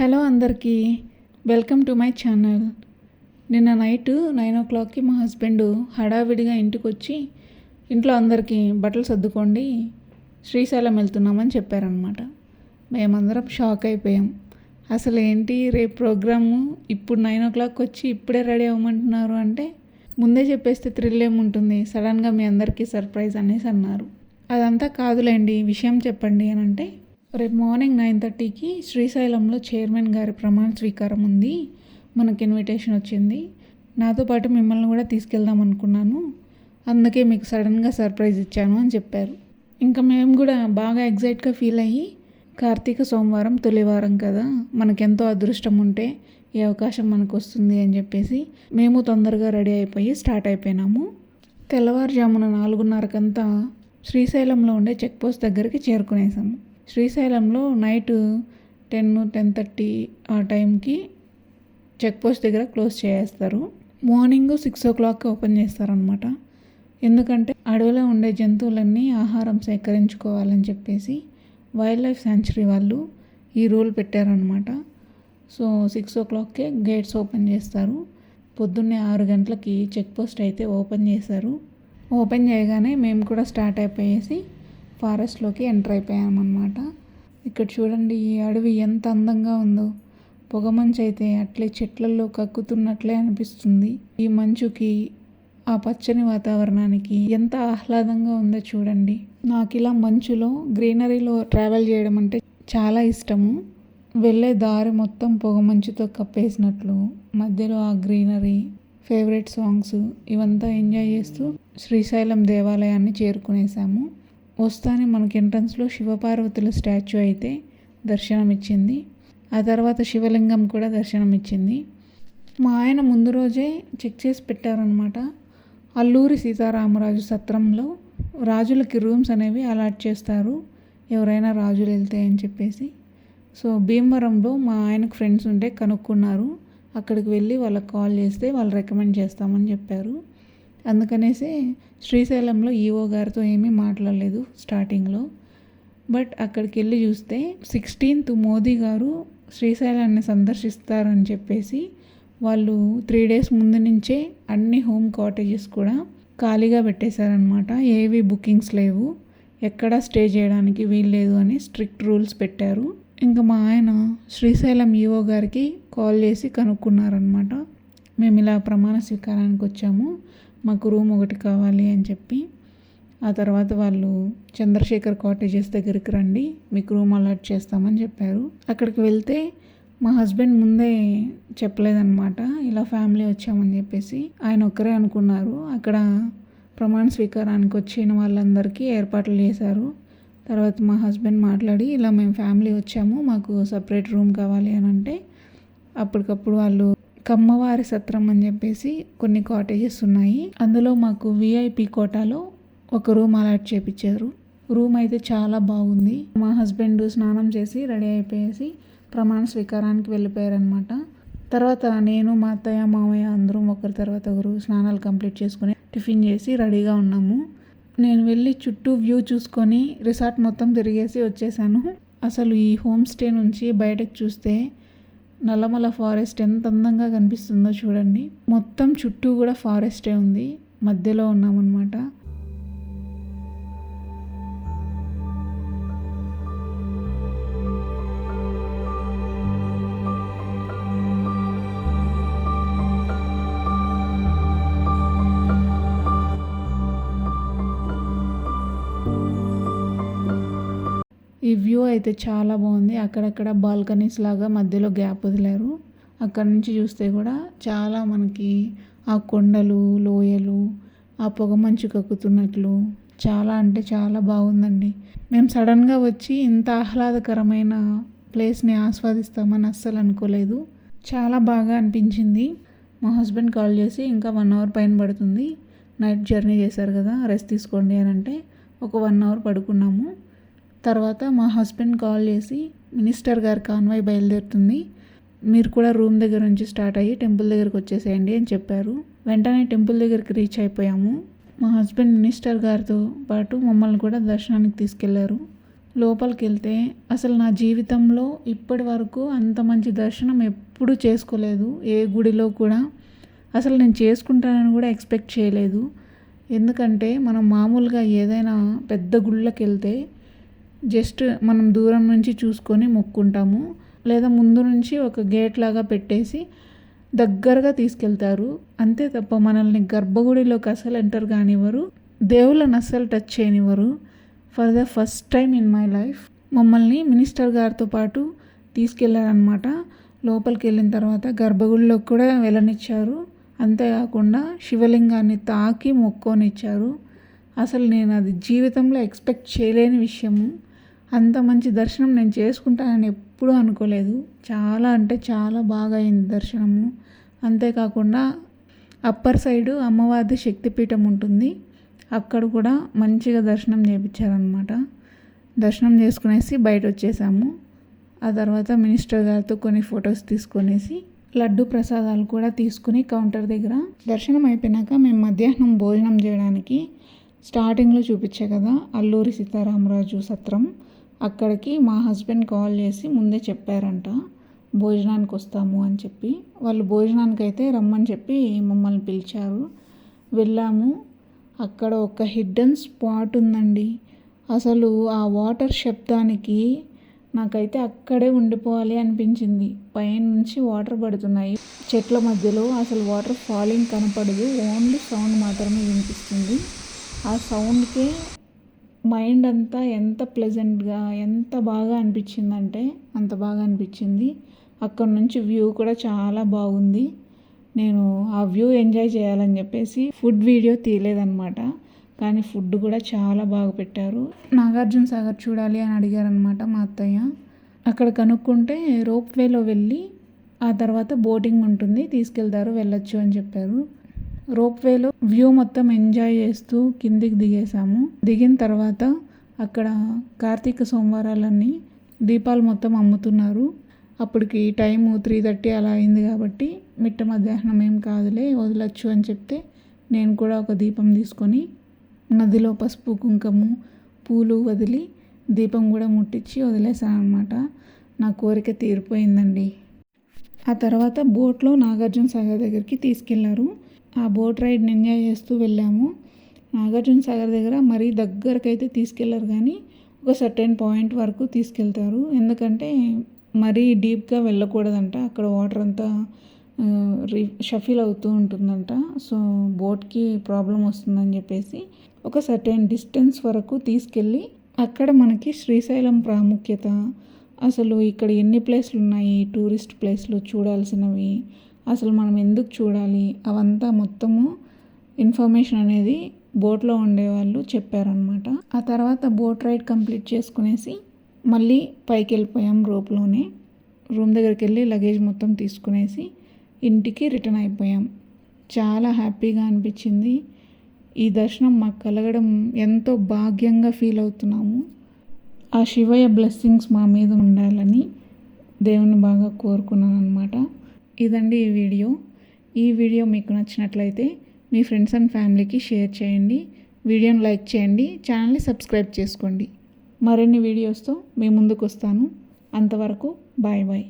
Hello అందరికీ welcome to my channel. నిన్న night nine ఓ క్లాక్కి మా హస్బెండ్ హడావిడిగా ఇంటికి వచ్చి ఇంట్లో అందరికీ బట్టలు సర్దుకోండి శ్రీశైలం వెళ్తున్నామని చెప్పారనమాట మేమందరం షాక్ అయిపోయాం. అసలు ఏంటి రేపు ప్రోగ్రాము? ఇప్పుడు నైన్ ఓ క్లాక్ వచ్చి ఇప్పుడే రెడీ అవ్వమంటున్నారు అంటే ముందే చెప్పేస్తే థ్రిల్ ఏముంటుంది? సడన్గా మీ అందరికీ సర్ప్రైజ్ అనేసి అన్నారు. అదంతా కాదులేండి విషయం చెప్పండి అని అంటే రేపు మార్నింగ్ నైన్ థర్టీకి శ్రీశైలంలో చైర్మన్ గారి ప్రమాణ స్వీకారం ఉంది. మనకి ఇన్విటేషన్ వచ్చింది. నాతో పాటు మిమ్మల్ని కూడా తీసుకెళ్దాం అనుకున్నాను. అందుకే మీకు సడన్గా సర్ప్రైజ్ ఇచ్చాను అని చెప్పారు. ఇంకా మేము కూడా బాగా ఎగ్జైట్గా ఫీల్ అయ్యి కార్తీక సోమవారం తొలివారం కదా మనకెంతో అదృష్టం ఉంటే ఈ అవకాశం మనకు వస్తుంది అని చెప్పేసి మేము తొందరగా రెడీ అయిపోయి స్టార్ట్ అయిపోయినాము. తెల్లవారుజామున నాలుగున్నరకంతా శ్రీశైలంలో ఉండే చెక్ పోస్ట్ దగ్గరికి చేరుకునేసాము. శ్రీశైలంలో నైట్ టెన్ టెన్ థర్టీ ఆ టైంకి చెక్ పోస్ట్ దగ్గర క్లోజ్ చేసేస్తారు. మార్నింగ్ సిక్స్ ఓ క్లాక్కి ఓపెన్ చేస్తారనమాట ఎందుకంటే అడవిలో ఉండే జంతువులన్నీ ఆహారం సేకరించుకోవాలని చెప్పేసి వైల్డ్ లైఫ్ శాంచురీ వాళ్ళు ఈ రూల్ పెట్టారనమాట సో సిక్స్ ఓ క్లాక్కే గేట్స్ ఓపెన్ చేస్తారు. పొద్దున్నే ఆరు గంటలకి చెక్ పోస్ట్ అయితే ఓపెన్ చేశారు. ఓపెన్ చేయగానే మేము కూడా స్టార్ట్ అయిపోయేసి ఫారెస్ట్లోకి ఎంటర్ అయిపోయామన్నమాట. ఇక్కడ చూడండి ఈ అడవి ఎంత అందంగా ఉందో. పొగమంచు అయితే అట్లే చెట్లలో కక్కుతున్నట్లే అనిపిస్తుంది. ఈ మంచుకి ఆ పచ్చని వాతావరణానికి ఎంత ఆహ్లాదంగా ఉందో చూడండి. నాకు ఇలా మంచులో గ్రీనరీలో ట్రావెల్ చేయడం అంటే చాలా ఇష్టము. వెళ్ళే దారి మొత్తం పొగమంచుతో కప్పేసినట్లు మధ్యలో ఆ గ్రీనరీ ఫేవరెట్ సాంగ్స్ ఇవంతా ఎంజాయ్ చేస్తూ శ్రీశైలం దేవాలయాన్ని చేరుకునేసాము. వస్తానే మనకి ఎంట్రన్స్లో శివపార్వతుల స్టాచ్యూ అయితే దర్శనం ఇచ్చింది ఆ తర్వాత శివలింగం కూడా దర్శనం ఇచ్చింది మా ఆయన ముందు రోజే చెక్ చేసి పెట్టారనమాట అల్లూరి సీతారామరాజు సత్రంలో రాజులకి రూమ్స్ అనేవి అలాట్ చేస్తారు. ఎవరైనా రాజులు వెళ్తే అని చెప్పేసి. సో భీమవరంలో మా ఆయనకు ఫ్రెండ్స్ ఉంటే కనుక్కున్నారు. అక్కడికి వెళ్ళి వాళ్ళకి కాల్ చేస్తే వాళ్ళు రికమెండ్ చేస్తామని చెప్పారు. అందుకనేసి శ్రీశైలంలో ఈఓ గారితో ఏమీ మాట్లాడలేదు స్టార్టింగ్లో. బట్ అక్కడికి వెళ్ళి చూస్తే సిక్స్టీన్త్ మోదీ గారు శ్రీశైలాన్ని సందర్శిస్తారని చెప్పేసి వాళ్ళు త్రీ డేస్ ముందు నుంచే అన్ని హోమ్ కాటేజెస్ కూడా ఖాళీగా పెట్టేశారనమాట ఏవి బుకింగ్స్ లేవు. ఎక్కడ స్టే చేయడానికి వీల్లేదు అని స్ట్రిక్ట్ రూల్స్ పెట్టారు. ఇంకా మా ఆయన శ్రీశైలం ఈఓ గారికి కాల్ చేసి కనుక్కున్నారనమాట మేము ఇలా ప్రమాణ స్వీకారానికి వచ్చాము. మాకు రూమ్ ఒకటి కావాలి అని చెప్పి ఆ తర్వాత వాళ్ళు చంద్రశేఖర్ కాటేజెస్ దగ్గరికి రండి మీకు రూమ్ అలాట్ చేస్తామని చెప్పారు. అక్కడికి వెళ్తే మా హస్బెండ్ ముందే చెప్పలేదన్నమాట ఇలా ఫ్యామిలీ వచ్చామని చెప్పేసి. ఆయన ఒక్కరే అనుకున్నారు అక్కడ ప్రమాణ స్వీకారానికి వచ్చిన వాళ్ళందరికీ ఏర్పాట్లు చేశారు. తర్వాత మా హస్బెండ్ మాట్లాడి ఇలా మేము ఫ్యామిలీ వచ్చాము మాకు సపరేట్ రూమ్ కావాలి అని అంటే అప్పటికప్పుడు వాళ్ళు కమ్మవారి సత్రం అని చెప్పేసి కొన్ని కాటేజెస్ ఉన్నాయి. అందులో మాకు విఐపి కోటాలో ఒక రూమ్ అలాట్ చేపించారు రూమ్ అయితే చాలా బాగుంది. మా హస్బెండ్ స్నానం చేసి రెడీ అయిపోయేసి ప్రమాణ స్వీకారానికి వెళ్ళిపోయారనమాట తర్వాత నేను మా అత్తయ్య మామయ్య అందరం ఒకరి తర్వాత ఒకరు స్నానాలు కంప్లీట్ చేసుకుని టిఫిన్ చేసి రెడీగా ఉన్నాము. నేను వెళ్ళి చుట్టూ వ్యూ చూసుకొని రిసార్ట్ మొత్తం తిరిగేసి వచ్చేసాను. అసలు ఈ హోమ్ స్టే నుంచి బయటకు చూస్తే నల్లమల ఫారెస్ట్ ఎంత అందంగా కనిపిస్తుందో చూడండి. మొత్తం చుట్టూ కూడా ఫారెస్టే ఉంది. మధ్యలో ఉన్నామన్నమాట. ఈ వ్యూ అయితే చాలా బాగుంది. అక్కడక్కడ బాల్కనీస్ లాగా మధ్యలో గ్యాప్ వదిలారు. అక్కడ నుంచి చూస్తే కూడా చాలా మనకి ఆ కొండలు లోయలు ఆ పొగ మంచు కక్కుతున్నట్లు చాలా అంటే చాలా బాగుందండి. మేము సడన్గా వచ్చి ఇంత ఆహ్లాదకరమైన ప్లేస్ని ఆస్వాదిస్తామని అస్సలు అనుకోలేదు. చాలా బాగా అనిపించింది. మా హస్బెండ్ కాల్ చేసి ఇంకా వన్ అవర్ పైన పడుతుంది. నైట్ జర్నీ చేశారు కదా రెస్ట్ తీసుకోండి అని అంటే ఒక వన్ అవర్ పడుకున్నాము. తర్వాత మా హస్బెండ్ కాల్ చేసి మినిస్టర్ గారి కాన్వాయ్ బయలుదేరుతుంది. మీరు కూడా రూమ్ దగ్గర నుంచి స్టార్ట్ అయ్యి టెంపుల్ దగ్గరికి వచ్చేసేయండి అని చెప్పారు. వెంటనే టెంపుల్ దగ్గరికి రీచ్ అయిపోయాము. మా హస్బెండ్ మినిస్టర్ గారితో పాటు మమ్మల్ని కూడా దర్శనానికి తీసుకెళ్ళారు. లోపలికి వెళ్తే అసలు నా జీవితంలో ఇప్పటి వరకు అంత మంచి దర్శనం ఎప్పుడూ చేసుకోలేదు. ఏ గుడిలో కూడా అసలు నేను చేసుకుంటానని కూడా ఎక్స్పెక్ట్ చేయలేదు. ఎందుకంటే మనం మామూలుగా ఏదైనా పెద్ద గుళ్ళకి వెళ్తే జస్ట్ మనం దూరం నుంచి చూసుకొని మొక్కుంటాము. లేదా ముందు నుంచి ఒక గేట్ లాగా పెట్టేసి దగ్గరగా తీసుకెళ్తారు. అంతే తప్ప మనల్ని గర్భగుడిలోకి అసలు ఎంటర్ కానివ్వరు. దేవుళ్ళని అస్సలు touch చేయనివ్వరు. For the first time in my life మమ్మల్ని మినిస్టర్ గారితో పాటు తీసుకెళ్ళారనమాట లోపలికి వెళ్ళిన తర్వాత గర్భగుడిలోకి కూడా వెళ్ళనిచ్చారు. అంతేకాకుండా శివలింగాన్ని తాకి మొక్కోనిచ్చారు. అసలు నేను అది జీవితంలో ఎక్స్పెక్ట్ చేయలేని విషయము. అంత మంచి దర్శనం నేను చేసుకుంటానని ఎప్పుడూ అనుకోలేదు. చాలా అంటే చాలా బాగా అయింది దర్శనము. అంతేకాకుండా అప్పర్ సైడు అమ్మవారిది శక్తిపీఠం ఉంటుంది. అక్కడ కూడా మంచిగా దర్శనం చేయించారనమాట దర్శనం చేసుకునేసి బయట వచ్చేసాము ఆ తర్వాత మినిస్టర్ గారితో కొన్ని ఫొటోస్ తీసుకునేసి లడ్డు ప్రసాదాలు కూడా తీసుకుని కౌంటర్ దగ్గర దర్శనం అయిపోయినాక మేము మధ్యాహ్నం భోజనం చేయడానికి స్టార్టింగ్లో చూపించే కదా అల్లూరి సీతారామరాజు సత్రం. అక్కడికి మా హస్బెండ్ కాల్ చేసి ముందే చెప్పారంట భోజనానికి వస్తాము అని చెప్పి. వాళ్ళు భోజనానికి అయితే రమ్మని చెప్పి మమ్మల్ని పిలిచారు. వెళ్ళాము. అక్కడ ఒక హిడ్డన్ స్పాట్ ఉందండి. అసలు ఆ వాటర్ శబ్దానికి నాకైతే అక్కడే ఉండిపోవాలి అనిపించింది. పైనుంచి వాటర్ పడుతున్నాయి. చెట్ల మధ్యలో అసలు వాటర్ ఫాలింగ్ కనపడదు. ఓన్లీ సౌండ్ మాత్రమే వినిపిస్తుంది. ఆ సౌండ్కే మైండ్ అంతా ఎంత ప్లెజెంట్గా ఎంత బాగా అనిపించిందంటే అంత బాగా అనిపించింది. అక్కడ నుంచి వ్యూ కూడా చాలా బాగుంది. నేను ఆ వ్యూ ఎంజాయ్ చేయాలని చెప్పేసి ఫుడ్ వీడియో తీయలేదన్నమాట. కానీ ఫుడ్ కూడా చాలా బాగా పెట్టారు. నాగార్జున సాగర్ చూడాలి అని అడిగారనమాట మా అత్తయ్య. అక్కడ కనుక్కుంటే రోప్ వేలో వెళ్ళి ఆ తర్వాత బోటింగ్ ఉంటుంది తీసుకెళ్తారు వెళ్ళొచ్చు అని చెప్పారు. రోప్ వేలో వ్యూ మొత్తం ఎంజాయ్ చేస్తూ కిందికి దిగేసాము దిగిన తర్వాత అక్కడ కార్తీక సోమవారాలన్నీ దీపాలు మొత్తం అమ్ముతున్నారు. అప్పటికి టైము త్రీ థర్టీ అలా అయింది కాబట్టి మిట్ట మధ్యాహ్నం ఏం కాదులే వదలొచ్చు అని చెప్తే నేను కూడా ఒక దీపం తీసుకొని నదిలో పసుపు కుంకుమ పూలు వదిలి దీపం కూడా ముట్టించి వదిలేసాను అనమాట నా కోరిక తీరిపోయిందండి. ఆ తర్వాత బోట్లో నాగార్జున సాగర్ దగ్గరికి తీసుకెళ్ళారు. ఆ బోట్ రైడ్ని ఎంజాయ్ చేస్తూ వెళ్ళాము. నాగార్జున సాగర్ దగ్గర మరీ దగ్గరకైతే తీసుకెళ్ళరు కానీ ఒక సర్టెన్ పాయింట్ వరకు తీసుకెళ్తారు. ఎందుకంటే మరీ డీప్గా వెళ్ళకూడదంట. అక్కడ వాటర్ అంతా రీ షఫిల్ అవుతూ ఉంటుందంట. సో బోట్కి ప్రాబ్లం వస్తుందని చెప్పేసి ఒక సర్టెన్ డిస్టెన్స్ వరకు తీసుకెళ్ళి అక్కడ మనకి శ్రీశైలం ప్రాముఖ్యత. అసలు ఇక్కడ ఎన్ని ప్లేస్లు ఉన్నాయి టూరిస్ట్ ప్లేస్లు చూడాల్సినవి. అసలు మనం ఎందుకు చూడాలి? అవంతా మొత్తము ఇన్ఫర్మేషన్ అనేది బోట్లో ఉండేవాళ్ళు చెప్పారనమాట ఆ తర్వాత బోట్ రైడ్ కంప్లీట్ చేసుకునేసి మళ్ళీ పైకి వెళ్ళిపోయాం రోప్లోనే. రూమ్ దగ్గరికి వెళ్ళి లగేజ్ మొత్తం తీసుకునేసి ఇంటికి రిటర్న్ అయిపోయాం. చాలా హ్యాపీగా అనిపించింది. ఈ దర్శనం మాకు కలగడం ఎంతో భాగ్యంగా ఫీల్ అవుతున్నాము. ఆ శివయ్య బ్లెస్సింగ్స్ మా మీద ఉండాలని దేవుని బాగా కోరుకున్నాను అనమాట ఇదండి ఈ వీడియో. ఈ వీడియో మీకు నచ్చినట్లయితే మీ ఫ్రెండ్స్ అండ్ ఫ్యామిలీకి షేర్ చేయండి. వీడియోని లైక్ చేయండి. ఛానల్ని సబ్స్క్రైబ్ చేసుకోండి. మరిన్ని వీడియోస్తో మీ ముందుకు వస్తాను అంతవరకు బాయ్ బాయ్.